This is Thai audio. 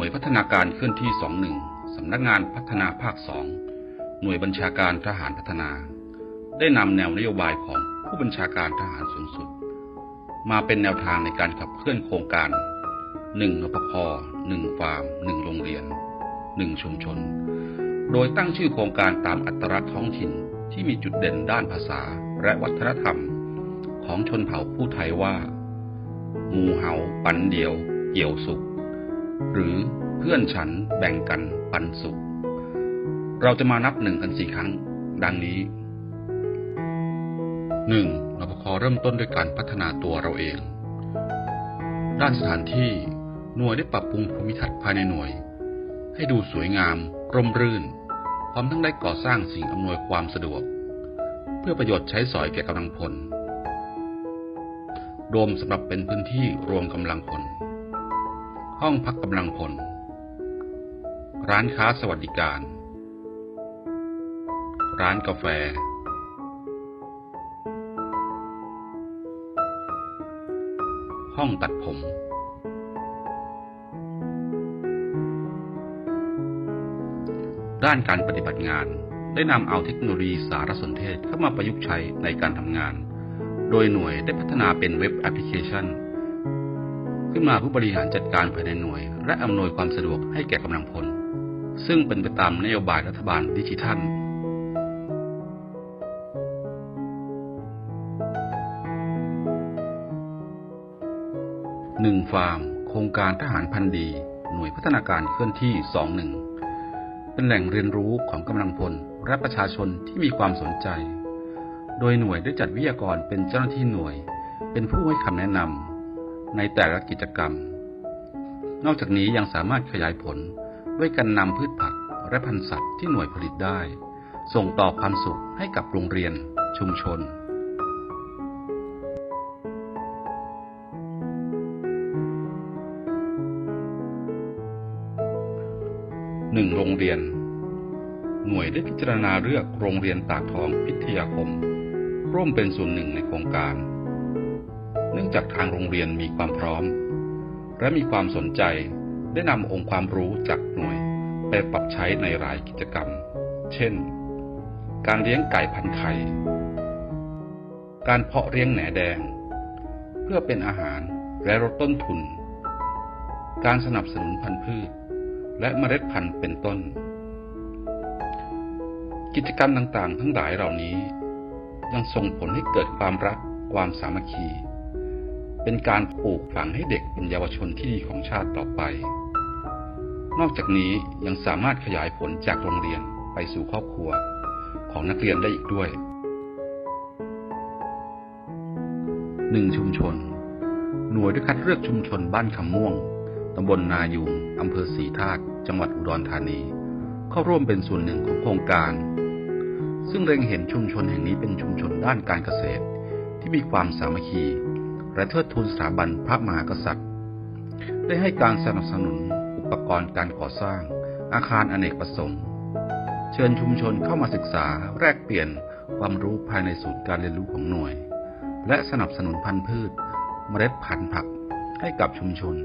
วยพัฒนาการเคลื่อนที่ 21 สำนักงานพัฒนาภาค 2 หน่วยบัญชาการทหารพัฒนา ได้นำแนวนโยบายของผู้บัญชาการทหารสูงสุด มาเป็นแนวทางในการขับเคลื่อนโครงการ 1นปพ1ฟาร์ม 1 โรงเรียน 1 ชุมชน โดยตั้งชื่อโครงการตามอัตลักษณ์ท้องถิ่นที่มีจุดเด่นด้านภาษาและวัฒนธรรม ของชนเผ่าผู้ไทยว่าหมูเหา ปันเดียว เกี่ยวสุข หรือเพื่อนฉันแบ่งกันปันสุข เราจะมานับหนึ่งกันสี่ครั้ง ดังนี้หนึ่งนปคเริ่มต้นด้วยการพัฒนาตัวเราเอง ด้านสถานที่หน่วยได้ปรับปรุงภูมิทัศน์ภายในหน่วย ให้ดูสวยงาม ร่มรื่น พร้อมทั้งได้ก่อสร้างสิ่งอำนวยความสะดวก เพื่อประโยชน์ใช้สอยแก่กำลังพล โดมสำหรับเป็นพื้นที่รวมกำลังพล ห้องพักกำลังพล ร้านค้าสวัสดิการ ร้านกาแฟ ห้องตัดผม ด้านการปฏิบัติงานได้นำเอาเทคโนโลยีสารสนเทศเข้ามาประยุกต์ใช้ในการทำงาน โดยหน่วยได้พัฒนาเป็นเว็บแอปพลิเคชัน ขึ้นมาเพื่อบริหารจัดการภายในหน่วย และอำนวยความสะดวกให้แก่กำลังพล ซึ่งเป็นไปตามนโยบายรัฐบาลดิจิทัลหนึ่งฟาร์ม โครงการทหารพันธ์ดี หน่วยพัฒนาการเคลื่อนที่ 21 เป็นแหล่งเรียนรู้ของกำลังพลและประชาชนที่มีความสนใจ โดยหน่วยได้จัดวิทยากรเป็นเจ้าหน้าที่หน่วย เป็นผู้ให้คำแนะนำ ในแต่ละกิจกรรม นอกจากนี้ยังสามารถขยายผลด้วยการนำพืชผักและพันธุ์สัตว์ที่หน่วยผลิตได้ ส่งต่อความสุขให้กับโรงเรียนชุมชนหนึ่งโรงเรียน หน่วยได้พิจารณาเลือกโรงเรียนตากทองพิทยาคม ร่วมเป็นส่วนหนึ่งในโครงการ นื่องจากทางโรงเรียนมีความพร้อม และมีความสนใจได้นำองค์ความรู้จากหน่วยไปปรับใช้ในหลายกิจกรรม เช่น การเลี้ยงไก่พันไข่ การเพาะเลี้ยงแหนแดง เพื่อเป็นอาหารและลดต้นทุน การสนับสนุนพันธุ์พืช และเมล็ดพันธุ์เป็นต้น กิจกรรมต่างๆ ทั้งหลายเหล่านี้ ยังส่งผลให้เกิดความรักความสามัคคี เป็นการปลูกฝังให้เด็กเป็นเยาวชนที่ดีของชาติต่อไป นอกจากนี้ยังสามารถขยายผลจากโรงเรียนไปสู่ครอบครัวของนักเรียนได้อีกด้วยหนึ่งชุมชน หน่วยได้คัดเลือกชุมชนบ้านคำม่วงตำบลนายูงอำเภอศรีธาตุจังหวัดอุดรธานี เข้าร่วมเป็นส่วนหนึ่งของโครงการ ซึ่งเล็งเห็นชุมชนแห่งนี้เป็นชุมชนด้านการเกษตร ที่มีความสามัคคี และเทิดทูนสถาบันพระมหากษัตริย์ ได้ให้การสนับสนุนอุปกรณ์การก่อสร้าง อาคารอเนกประสงค์ เชิญชุมชนเข้ามาศึกษาแลกเปลี่ยนความรู้ภายในศูนย์การเรียนรู้ของหน่วย และสนับสนุนพันธุ์พืช เมล็ดพันธุ์ผักให้กับชุมชน